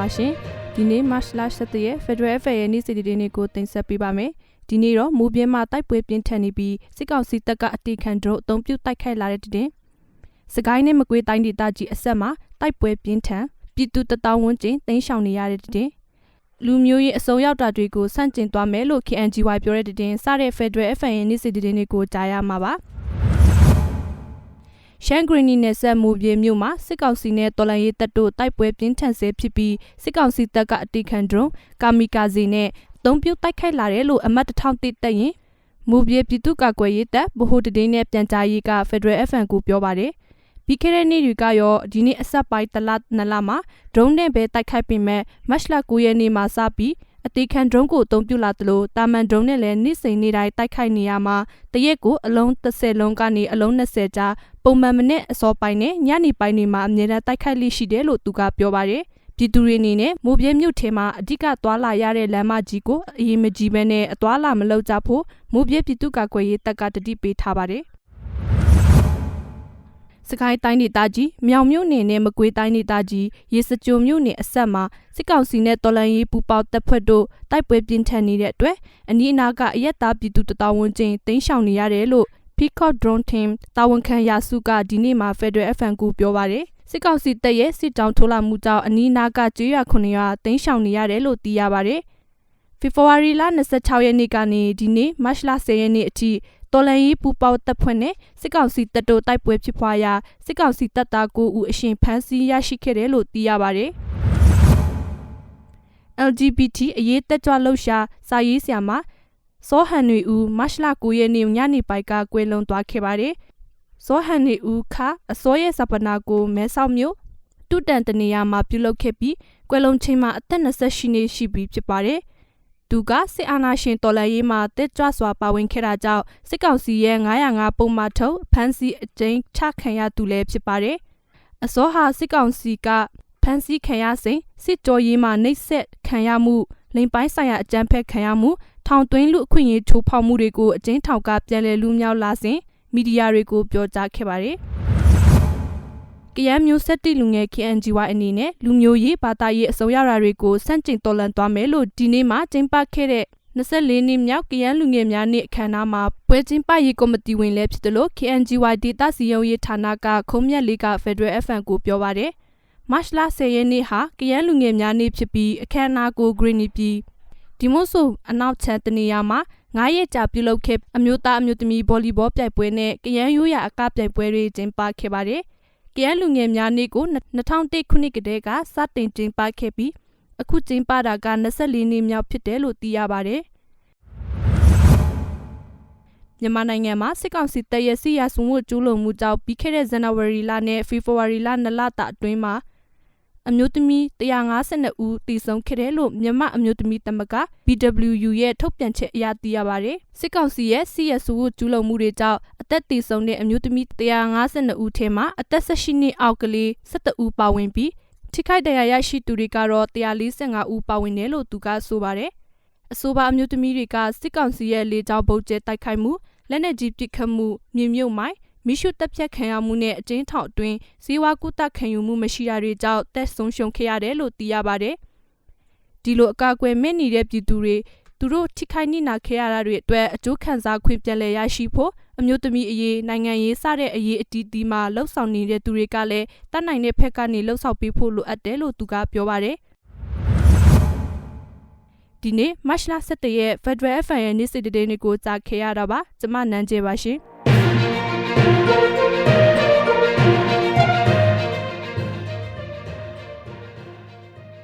ပါရှင်ဒီနေ့ March လ17ရက် Federal FA ရဲ့နေ့စီတီတင်းတွေကိုတင်ဆက်ပေးပါမယ်ဒီနေ့တော့မူပြင်းမှာတိုက်ပွဲပြင်းထန်နေပြီးစစ်ကောင်စီတပ်ကအတိခံတို့အုံပြုတ်တိုက်ခိုက်လာတဲ့တဲ့တင်စကိုင်းနဲ့မကွေးတိုင်းဒေသကြီးအဆက်မှာတိုက်ပွဲပြင်းထန်ပြည်သူတတောင်းဝန်းကျင်တင်းရှောင်နေရတဲ့တဲ့တင်လူမျိုးရေးအစုံရောက်တာတွေကိုစန့်ကျင်သွားမယ်လို့ KNGY ပြောတဲ့တဲ့တင်စတဲ့ Federal FA ရဲ့နေ့စီတီတင်းတွေကိုကြားရမှာပါ ရှန်ဂရီနီနယ်ဆက်မူပြေမြို့မှာစစ်ကောင်စီနဲ့တော်လန်ရေးတပ်တို့တိုက်ပွဲပြင်းထန်ဆဲဖြစ်ပြီးစစ်ကောင်စီတပ်ကအတိခံဒရုန်းကာမီကာဇီနဲ့အသုံးပြုတိုက်ခိုက်လာတယ်လို့အမတ်တထောင်တိတက်ရင်မူပြေပြည်သူ့ကာကွယ်ရေးတပ်ဗဟိုတည်င်းနဲ့ပြန်ကြားရေးက Federal FM ကိုပြောပါတယ်ပြီးခဲ့တဲ့နေ့တွေကရောဒီနေ့အဆက်ပိုင်းတလနလမှာဒရုန်းနဲ့ပဲတိုက်ခိုက်ပြီးမဲ့မတ်လ9ရက်နေ့မှာစပြီး အသေးခံဒရုန်းကိုအသုံးပြုလာသလိုတာမန်ဒရုန်းနဲ့လည်းနေ့စဉ်နေ့တိုင်းတိုက်ခိုက်နေရမှာတရက်ကိုအလုံး30လုံးကနေအလုံး20ကြားပုံမှန်မနဲ့အစောပိုင်းနဲ့ညနေပိုင်းတွေမှာအမြဲတမ်းတိုက်ခိုက်လိရှိတယ်လို့သူကပြောပါတယ်ပြည်သူတွေအနေနဲ့မိုးပြဲမြို့ထဲမှာအဓိကသွာလာရတဲ့လမ်းမကြီးကိုအရေးမကြီးပဲနဲ့အသွာလာမလုပ်ကြဖို့မိုးပြဲပြည်သူ့ကာကွယ်ရေးတပ်ကတတိပေးထားပါတယ် စကိုင်းတိုင်းဒေသကြီးမြောင်မြို့နယ်နဲ့မကွေးတိုင်းဒေသကြီးရေစကြိုမြို့နယ်အဆက်မှာစစ်ကောင်စီနဲ့တော်လန်ရေးပူပေါတပ်ဖွဲ့တို့တိုက်ပွဲပြင်းထန်နေတဲ့အတွက်အနီးအနားကအရက်သားပြည်သူတတော်ဝန်ကျင်းတင်းရှောင်နေရတယ်လို့ Peacock Drone Team တာဝန်ခံရာစုကဒီနေ့မှာ Federal FM ကိုပြောပါတယ်စစ်ကောင်စီတပ်ရဲ့စစ်တောင်းထိုးလာမှုကြောင့်အနီးအနားကကျွေးရခုနှစ်ရွာတင်းရှောင်နေရတယ်လို့သိရပါတယ်ဖေဖော်ဝါရီလ26ရက်နေ့ကနေဒီနေ့မတ်လ10ရက်နေ့အထိ တော်လန်ရေးပူပေါတပ်ဖွဲ့နဲ့စစ်ကောင်စီတပ်တို့တိုက်ပွဲဖြစ်ပွားရာစစ်ကောင်စီတပ်သား9ဦးအရှင်ဖမ်းဆီးရရှိခဲ့တယ်လို့သိရပါတယ်။ LGBT အရေးတက်ကြွလှုပ်ရှားစာရေးဆရာမစောဟန်တွေဦးမတ်လ9ရက်နေ့ညနေပိုင်းကကွယ်လွန်သွားခဲ့ပါတယ်။စောဟန်တွေဦးခအစိုးရစပနာကိုမဲဆောက်မြို့တုတန်တနေရာမှာပြုလုပ်ခဲ့ပြီးကွယ်လွန်ချိန်မှာအသက်28နှစ်ရှိပြီဖြစ်ပါတယ်။ သူကစစ်အာဏာရှင်တော်လှန်ရေးမှာတက်ကြွစွာပါဝင်ခဲ့တာကြောင့်စစ်ကောင်စီရဲ့905ပုံမှန်ထုတ်ဖမ်းဆီးအကျဉ်းချခံရသူလည်းဖြစ်ပါတယ်။အစောဟာစစ်ကောင်စီကဖမ်းဆီးခံရစဉ်စစ်ကြောရေးမှာနှိပ်စက်ခံရမှုလိမ်ပိုင်းဆိုင်ရာအကြမ်းဖက်ခံရမှုထောင်သွင်းလူအခွင့်အရေးချိုးဖောက်မှုတွေကိုအကျဉ်းထောင်ကပြန်လည်လူမြောက်လာစဉ်မီဒီယာတွေကိုပြောကြားခဲ့ပါတယ်။ ကရန်မျိုးဆက်တိလူငယ် KNGY အနေနဲ့လူမျိုးရေးဘာသာရေးအစုံရတာတွေကိုစန့်ကျင်တော်လှန်သွားမယ်လို့ဒီနေ့မှကျင်းပခဲ့တဲ့24နှစ်မြောက်ကရန်လူငယ်များနေ့အခမ်းအနားမှာပွဲကျင်းပရေးကော်မတီဝင်လည်းဖြစ်တယ်လို့ KNGY ဒေတာစီယုံရေးဌာနကခုံးမြက်လေးက Federal FM ကိုပြောပါတယ်။မတ်လ10ရက်နေ့ဟာကရန်လူငယ်များနေ့ဖြစ်ပြီးအခမ်းအနားကို Green ပြည်ဒီမို့ဆိုအနောက်ချမ်းတနေရာမှာ9ရက်ကြာပြုလုပ်ခဲ့အမျိုးသားအမျိုးသမီးဗော်လီဘောပြိုင်ပွဲနဲ့ကရန်ရိုးရာအကပြိုင်ပွဲတွေကျင်းပခဲ့ပါတယ်။ ကရန်လူငယ်များနေ့ကို2001ခုနှစ်ကတည်းကစတင်ကျင်းပခဲ့ပြီးအခုကျင်းပတာက24နှစ်မြောက်ဖြစ်တယ်လို့သိရပါတယ်မြန်မာနိုင်ငံမှာစစ်ကောင်စီတပ်ရဲ့စီရဆွမှုကျူးလွန်မှုကြောင့်ပြီးခဲ့တဲ့ဇန်နဝါရီလနဲ့ဖေဖော်ဝါရီလ2လတာအတွင်းမှာ အမျိုးသမီး152ဦးတည်ဆုံခဲ့တယ်လို့မြန်မာအမျိုးသမီးသမဂ္ဂ BWU ရဲ့ထုတ်ပြန်ချက်အရသိရပါတယ်။စစ်ကောင်စီရဲ့စီရဆူကျူးလွန်မှုတွေကြောင့်အသက်တည်ဆုံတဲ့အမျိုးသမီး152ဦးထဲမှာအသက်18နှစ်အောက်ကလေး17ဦးပါဝင်ပြီးထိခိုက်ဒဏ်ရာရရှိသူတွေကတော့145ဦးပါဝင်တယ်လို့သူကဆိုပါတယ်။အဆိုပါအမျိုးသမီးတွေကစစ်ကောင်စီရဲ့လေကြောင်းဗုံးကျဲတိုက်ခိုက်မှုလက်နက်ကြီးပစ်ခတ်မှုမြေမြုပ်မိုင်း မိရှုတက်ဖြတ်ခံရမှုနဲ့အကျဉ်းထောင်အတွင်းဇီဝကုသခံယူမှုမရှိတာတွေကြောင့်တက်ဆုံးရှုံးခဲ့ရတယ်လို့သိရပါတယ်။ဒီလိုအကာအကွယ်မဲ့နေတဲ့ပြည်သူတွေသူတို့ထိခိုက်နိနာခဲ့ရတာတွေအတွက်အကျိုးခံစားခွင့်ပြန်လည်ရရှိဖို့အမျိုးသမီးအရေးနိုင်ငံရေးစတဲ့အရေးအတီးတီးမှာလှုပ်ဆောင်နေတဲ့သူတွေကလည်းတတ်နိုင်တဲ့ဖက်ကနေလှုပ်ဆောင်ပေးဖို့လိုအပ်တယ်လို့သူကပြောပါတယ်။ဒီနေ့မတ်လ17ရက် Federal FM ရဲ့နေ့စစ်တဲ့နေ့ကိုကြားခဲ့ရတာပါကျမနန်းကျေပါရှင် Música